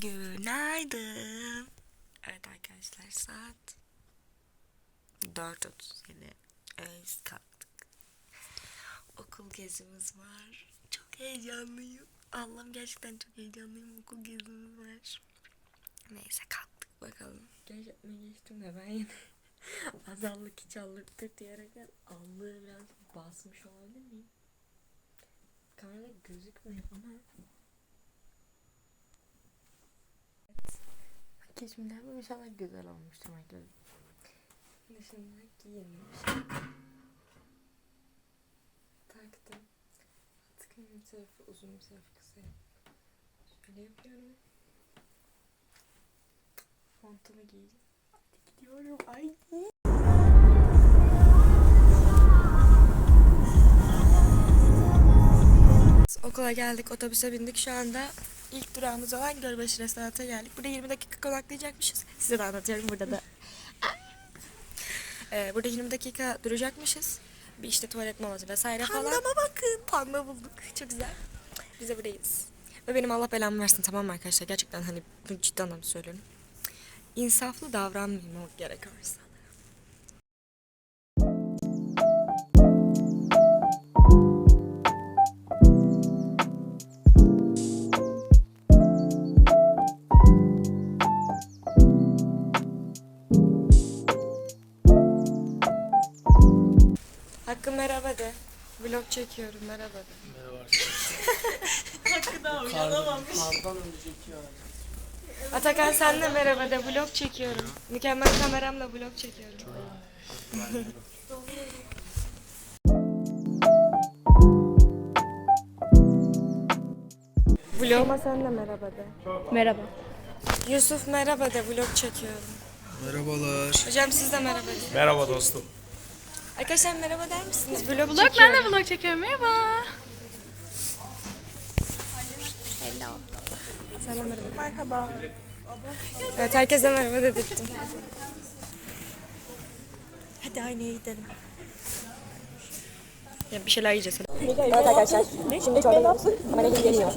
Günaydın. Evet arkadaşlar saat 4.37. Evet kalktık. Okul gezimiz var. Çok heyecanlıyım. Allah'ım gerçekten çok heyecanlıyım. Okul gezimiz var. Neyse kalktık bakalım. Gerçekten geçtim de ben yine azallık hiç allıktır diyerekten allığı biraz basmış olabilir miyim? Kamerada gözükmüyor ama Makyajımdan bu inşallah güzel olmuştur makyajım. Dışında giyinmiş. Taktım. Atkım bir tarafı uzun bir tarafı kısa. Şöyle yapıyorum. Montumu giyeceğim. Hadi gidiyorum. Ay. Okula geldik, otobüse bindik. Şu anda ilk durağımız olan Gölbaşı Restoran'a geldik. Burada 20 dakika konaklayacakmışız. Size de anlatıyorum burada da. Ee, burada 20 dakika duracakmışız. Bir işte tuvalet molası vesaire falan. Pandama bakın. Panda bulduk. Çok güzel. Biz de buradayız. Ve benim Allah belamı versin tamam mı arkadaşlar? Gerçekten hani ciddi anlamda söylüyorum. İnsaflı davranmamak gerekiyorsa. Hakkı çekiyorum merhaba de. Kardan önceki yani. Atakan sen de merhaba de vlog çekiyorum. Mükemmel kameramla vlog çekiyorum. Vloguma sen de merhaba de. Merhaba. Yusuf merhaba de vlog çekiyorum. Merhabalar. Hocam siz de merhaba de. Merhaba dostum. Arkadaşlar merhaba der misiniz? Vlog, Vlog ben çekiyorum. de vlog çekiyorum. Merhaba. Selam merhaba. Merhaba. Evet herkese merhaba dedirttim. Hadi aynaya gidelim. Ya bir şeyler yiyeceğiz. Evet arkadaşlar. Şimdi çorba yiyoruz. Kamera geliyor.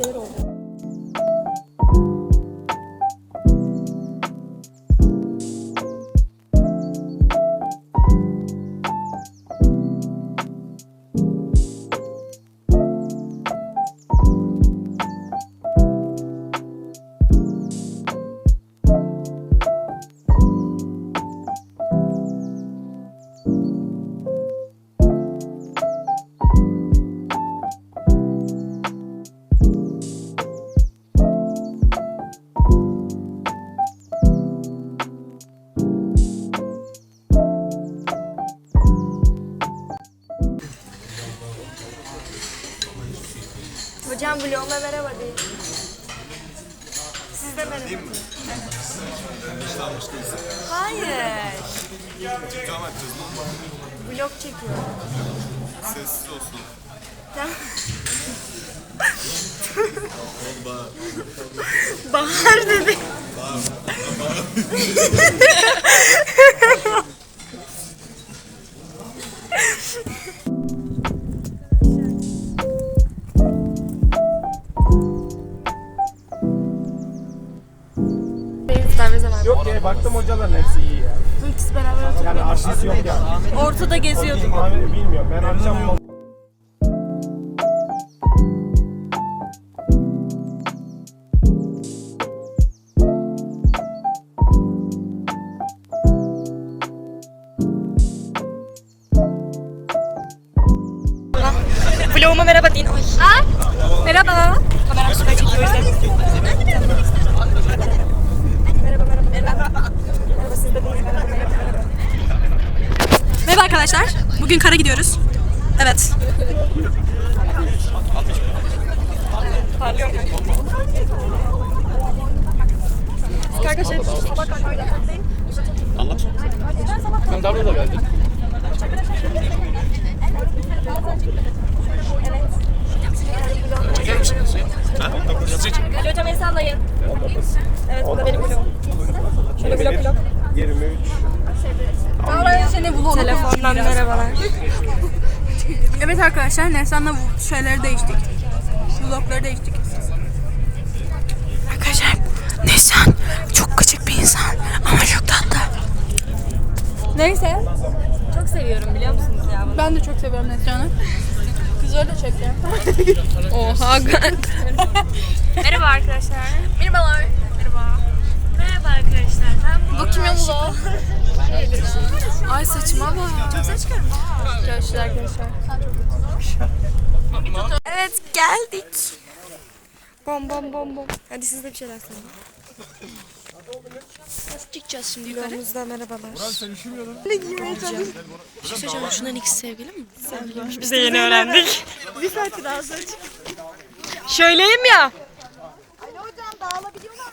Merhaba deyin. Siz de merhaba. Hayır. Vlog çekiyorum. Sessiz olsun. Tamam. Bahar dedi. İftar baktım hocaların hepsi iyi ya. Bu ikisi beraber oturuyor. Yani arşiv yok yani. Ortada geziyorduk. Bilmiyorum ben akşam Merhaba arkadaşlar. Bugün kara gidiyoruz. Evet. Parlıyor mu? Arkadaşlar Sen davra da geldin. Ali hocam el sallayın. Evet bu da benim vlogum. Şöyle vlog vlog. 23. Davranışa ne buldu Telefondan merhabalar. evet arkadaşlar Neslihan'la şeyleri değiştik. Vlogları değiştik. Arkadaşlar Neslihan çok gıcık bir insan ama çok tatlı. Neyse. Çok seviyorum biliyor musunuz ya? Bunu? Ben de çok seviyorum Neslihan'ı. Kızları da çekiyor. Oha. Merhaba arkadaşlar. Merhabalar. Merhaba. Merhaba arkadaşlar. Ben Bu kim yolu? Ay saçma bak. Çok ses çıkarım. Görüşürüz arkadaşlar. Evet geldik. Bom bom bom bom. Hadi siz de bir şeyler söyleyin. Nasıl çıkacağız şimdi yukarı? Yolumuzda merhabalar. Hocam şundan ikisi sevgili mi? Biz de yeni öğrendik. bir saattir ağzı açık. Şöyleyim ya.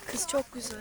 Kız çok güzel.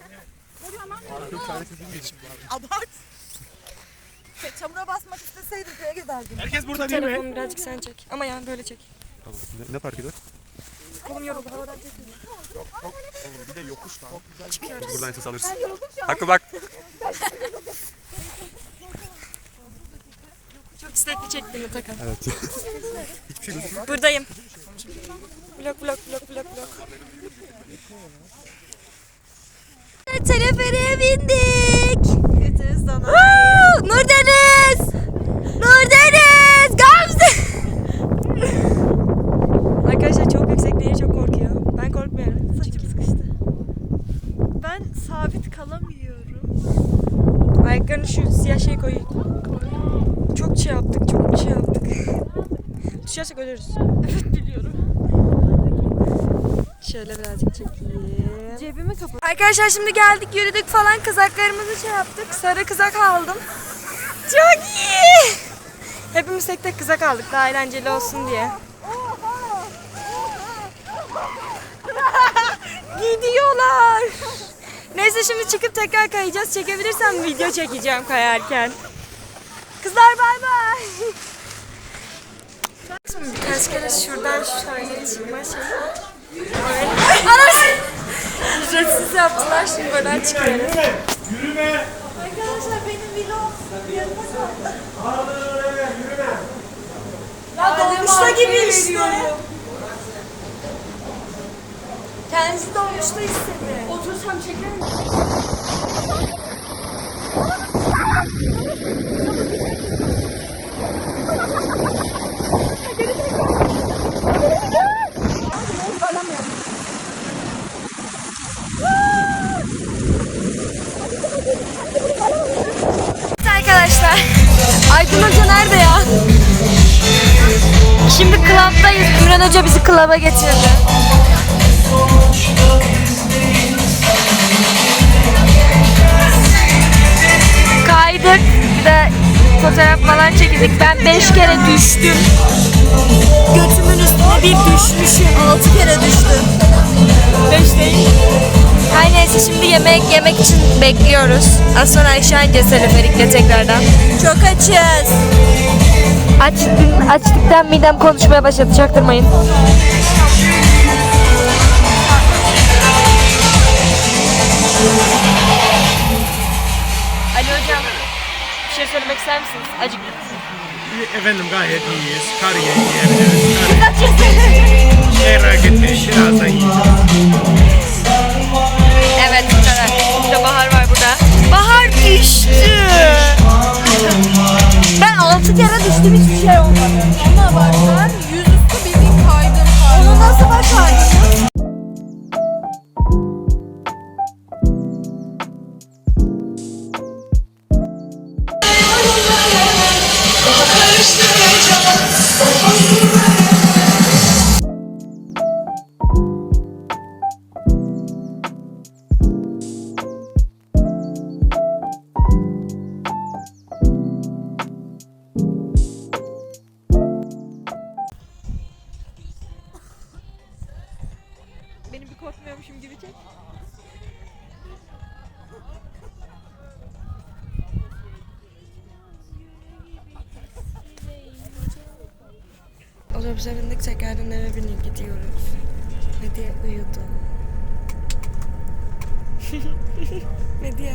Abart. Çamura basmak isteseydim köye giderdim. Herkes burada değil mi? Telefonu birazcık sen çek. Ama yani böyle çek. Ne, ne fark eder? Kolum yoruldu havadan çek. Bir de yokuş lan. Buradan ses alırsın. Hakkı bak. Çok istekli çektim Atakan. Evet. Hiçbir şey gözükmüyor. Buradayım. Blok blok blok blok blok. Teleferiğe bindik. Nurdeniz! Nurdeniz! Gamze! Arkadaşlar çok yüksek diye çok korkuyor. Ben korkmuyorum. Saçım sıkıştı. Ben sabit kalamıyorum. Ayaklarını şu siyah şey koyun. Çok şey yaptık, çok bir şey yaptık. Düşersek ölürüz. Evet biliyorum. Şöyle birazcık çekeyim. Cebimi kapat. Arkadaşlar şimdi geldik yürüdük falan kızaklarımızı şey yaptık. Sarı kızak aldım. Çok iyi. Hepimiz tek tek kızak aldık daha eğlenceli olsun diye. Gidiyorlar. Neyse şimdi çıkıp tekrar kayacağız. Çekebilirsem video çekeceğim kayarken. Kızlar bay bay. Şimdi birkaç kere şuradan şöyle çıkma şeyi. Evet. Anasını. Ücretsiz yaptılar şimdi buradan çıkıyoruz. Yürüme. Arkadaşlar benim vlog yarıma kaldı. Ya dolmuşta gibi işte. Kendisi dolmuşta istedi. Otursam çeker misin? Evet arkadaşlar. Aydın Hoca nerede ya? Şimdi klaptayız. Ümran Hoca bizi klaba getirdi. Kaydık. Bir de fotoğraf falan çekildik. Ben 5 kere düştüm. Şimdi yemek yemek için bekliyoruz. Az sonra aşağı ineceğiz teleferikle tekrardan. Çok açız. Açtım, açtıktan midem konuşmaya başladı çaktırmayın. Ali hocam bir şey söylemek ister misiniz? Acıktınız? Efendim gayet iyiyiz. Kar ye- yiyebiliriz. Kar Merak etmeyin birazdan yiyeceğiz. Evet bu kadar. Burada Bahar var burada. Bahar düştü. Ben altı kere düştüm hiçbir şey olmadı. Ama bak ben yüzüstü bildiğin kaydım. Onu nasıl başardın? Otobüse bindik tekrardan eve binip gidiyoruz. Medya uyudu. Medya.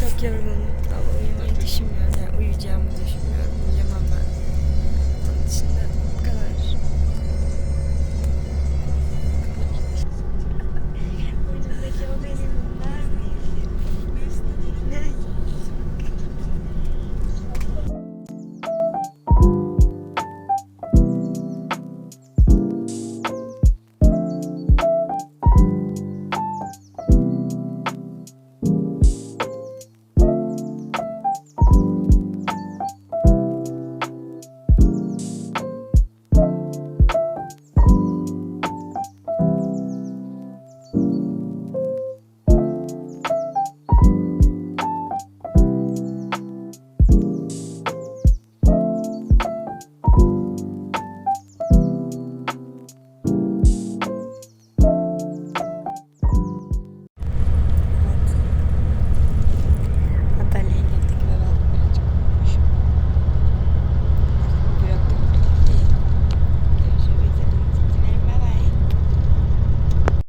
Çok yorgunum ama uyumayı düşünmüyorum. Yani uyuyacağımı düşünmüyorum. Uyuyamam ben.